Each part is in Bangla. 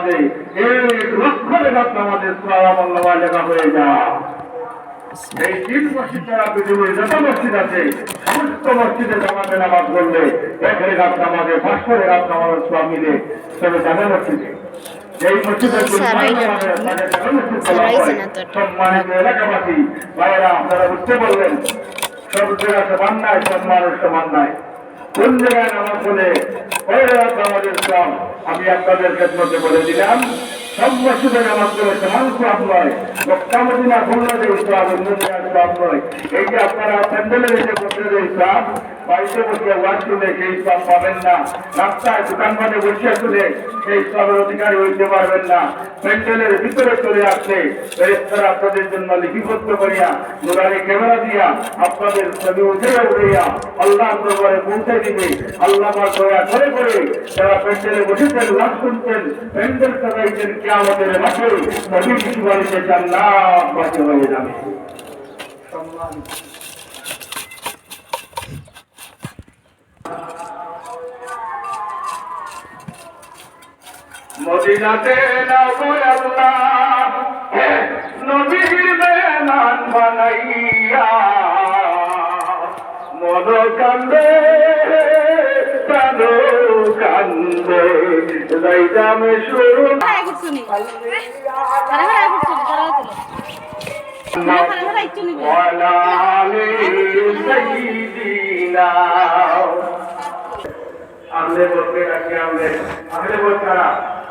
নামাজে এক লক্ষ রেখাত নামাজের সওয়াব আল্লাহ লেখা হয়ে যায় এই তিন মসজিদ ছাড়া পৃথিবীর যত মসজিদ আছে সমস্ত মসজিদে জামাতে নামাজ পড়লে এক রেখাত নামাজে পাঁচশো রেখাত নামাজের সব মিলে তবে জামে মসজিদে। এই তো। সম্মানিত এলাকাবাসী। ভাইয়েরা আপনারা বুঝতে পারলেন সব জায়গা সমান নাই সব মানুষ সমান নাই। কোন জায়গায় নামাজ নামাজের সব আমি আপনাদের ক্ষেত্রে বলে দিলাম। সব মসজিদে নামাজ পড়ে সমান সব নয়। মক্কামদিনা খুলনা যে ইসলাম অন্য জায়গায় সব নয়। এই যে আপনারা প্যান্ডেলে যে বসে ইসলাম বাড়িতে বসে ওয়াজ শুনে সেই ইসলাম পাবেন না। রাস্তায় দোকানপাটে বসে শুনে সেই ইসলামের অধিকারী হইতে পারবেন না। প্যান্ডেলের ভিতরে চলে আসলে ফেরেস্তারা আপনাদের জন্য লিপিবদ্ধ করিয়া মোবাইলে ক্যামেরা দিয়া আপনাদের ছবি উঠে উঠাইয়া আল্লাহ দরবারে পৌঁছে দিবে। আল্লাহ দয়া করে করে যারা প্যান্ডেলে বসেছেন লাভ শুনছেন, প্যান্ডেল সাজাইছেন কে আমাদের মাঠে নবী কিছু বাড়িতে জান্নাত বাসী হয়ে যাবে। সম্মানিত। মদিনাতে নবীর মেনান বানাইয়া মন কান্দে প্রাণ কান্দে যাইদামে শুরু আমলে বলতে রাখি আমলে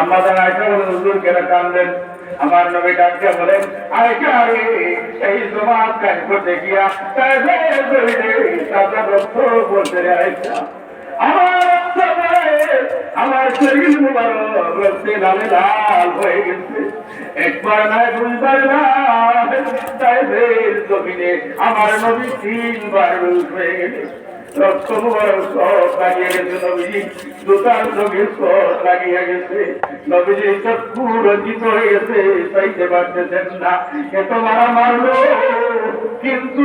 আমাদের আয়সা বলেন হুজুর কেন কান্দেন? আমার নবী ডাকতে বলেন আয়সা রে, এই জমাত কাজ করতে গিয়া তাদের রক্ত বলতে রে আয়সা আমার রক্ত আমার শরীর মুবারক, রক্তে লালে লাল হয়ে গেছে। একবার নয়, দুইবার নয় তাইদের জমিনে আমার নবী তিনবার হয়ে গেছে। মুবারক সব লাগিয়ে গেছে নবীজি দোকান নবীর সব লাগিয়ে গেছে নবীজি চক্ষু রঞ্জিত হয়ে গেছে চাইতে পারতেছেন না কিন্তু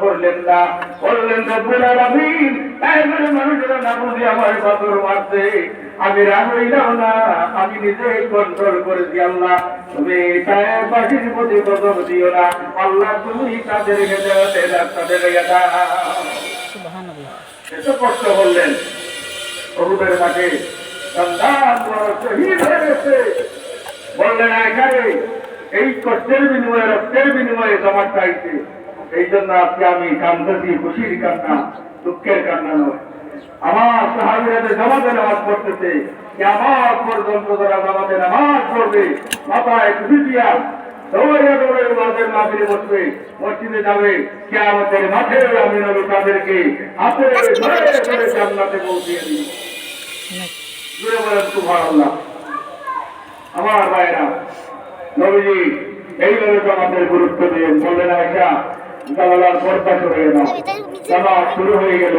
করলেন না বললেন আমার বাদর মারছে আমি রাগ হইলাম না আমি নিজে কন্ট্রোল করেছি আল্লাহ। তুমি পাখির প্রতি গজব দিও না আল্লাহ তুমি তাদের হেদায়তে তাদের এত কষ্ট করলেন। অরুদের মাঠে শহীদ হয়ে গেছে। বললেন এখানে এই কষ্টের বিনিময়ে রক্তের বিনিময়ে জমা চাইছে এই জন্য আজকে আমি কান্দছি খুশির কান্না দুঃখের কান্না নয়। আমার সাহাবিরাতে জামাতে নামাজ পড়তেছে। আমার পর্যন্ত তারা জামাতে নামাজ পড়বে, মাথায় টুপি দিয়া আমাদের আমার ভাইরা, নবীজি, এইভাবে তো আমাদের গুরুত্ব দিয়ে বললেন আয়সা জানালার পর্দা সরে গেল জামাত শুরু হয়ে গেল।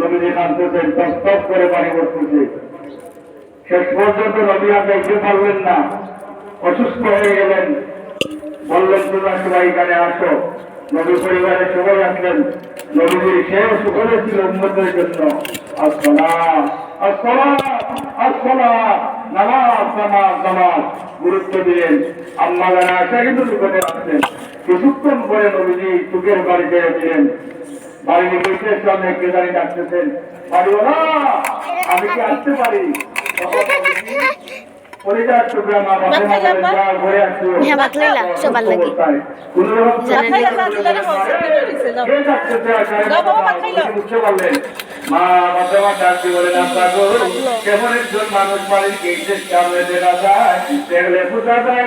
নবীজি কাঁদতেছেন টপ করে পানি পড়তেছে শেষ পর্যন্ত নবী আর দেখতে পারলেন না। অসুস্থ হয়ে গেলেন। বললেন তোমরা সবাই এখানে আসো। নবী পরিবারের সবাই আসলেন। নবীজির শেষ বলেছিল উন্নতের জন্য। আসসালাম আসসালাম আসসালাম। নামাজ নামাজ নামাজ গুরুত্ব দিলেন। আম্মা জানা আসা কিন্তু দোকানে আসলেন। কিছুক্ষণ পরে নবীজি চুকের বাড়িতে দিলেন বাড়িতে বসে সামনে কেদারি ডাকতেছেন? বাড়িওয়ালা আমি কি আসতে পারি? হ্যাঁ, কেমন একজন মানুষ বাড়ির গেটের সামনে দেখা যায়? দেখলে বোঝা যায়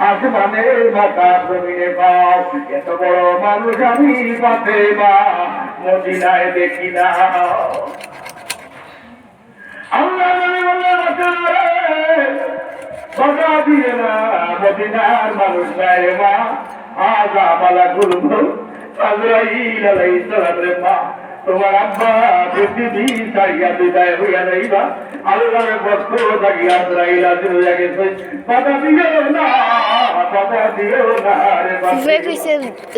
আসমানে মাথা জমিনে পাও এত বড় মানুষ আমি পাতে মা মদিনায় দেখি না। আল্লাহ বাজা দিয়ে না মদিনার মানুষ যায় তোমার আব্বা পৃথিবী ছাড়িয়া বিদায় হইয়া যাইবা আল্লাহর বস্ত থাকি আজরাইল আজির হইয়া গেছে বাধা দিও না বাধা দিও না রে বাবা কইছে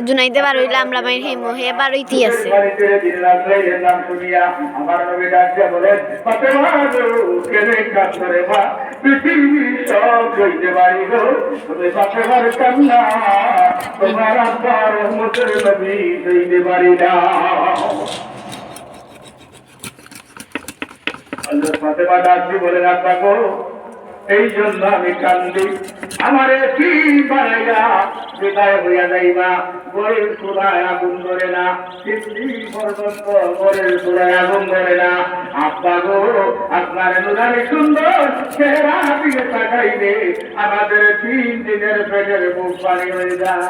জুনাইতে বার হইলে আমরা মাইর হেমো হে বার হইতেই আছে নাম শুনিয়া আমার নবী ডাকিয়া বলেন ফাতেমা গো কেনে কাতরে মা পৃথিবী সব হইতে পারি গো তুমি ফাতেমার কান্না তোমার আব্বার রহমতের নবী হইতে পারি না ফাতেমা ডাকছি বলেন আব্বা গো। এই জন্য আমি কান্দি। আমার কি বানাইয়া বিদায় গরের চূড়ায় আগুন ধরে না পর্যন্ত গরের চূড়ায় আগুন ধরে না। আব্বা গো, আপনার নুরানি সুন্দর চেহারা দিকে তাকাইলে আমাদের তিন দিনের পেটের মুখ পানি হয়ে যায়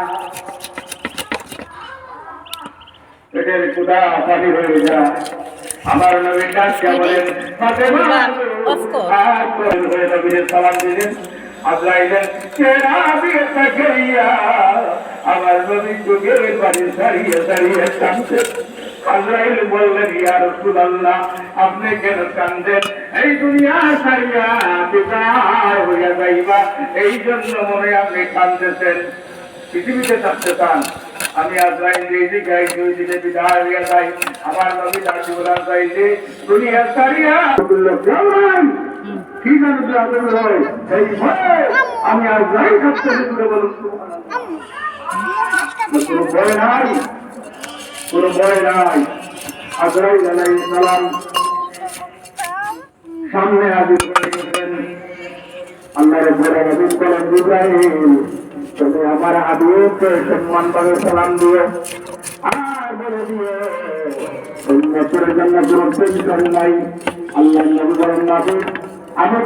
পেটের কুদা পানি হয়ে যায় আমার বলেন ফাতেমা নবীর সালাম দিলেন। দিয়ে তাকাইয়া আমার নবী যুগের বাড়ি সারিয়ে সারিয়ে কাঁদছে। আজরাইল বললেন ইয়া রাসূলুল্লাহ আপনি কেন কান্দেন এই দুনিয়া সারিয়া বিদায় হইয়া যাইবা। এই জন্য মনে আপনি কান্দেছেন পৃথিবীতে থাকতে চান। আমি আজরাইল দিয়েছি গাই দুই দিনে বিদায় হইয়া যাই আমার নবী দাসী বলার চাইছে। দুনিয়া সারিয়া। কেমন কি জানো যে আদর হয়। এই ভয়। আমি আর যাই থাকতে দিতে বলুন। কোনো ভয় নাই। কোনো ভয় নাই। আজরাইল আলাইহিস সালাম সামনে গেছেন আল্লাহ রব্বুল আলামিন তুমি আমার হাবিবকে সম্মান ভাবে সালাম দিও আর বলে দিও অন্য জন্য কোনো নাই, আল্লাহ আমি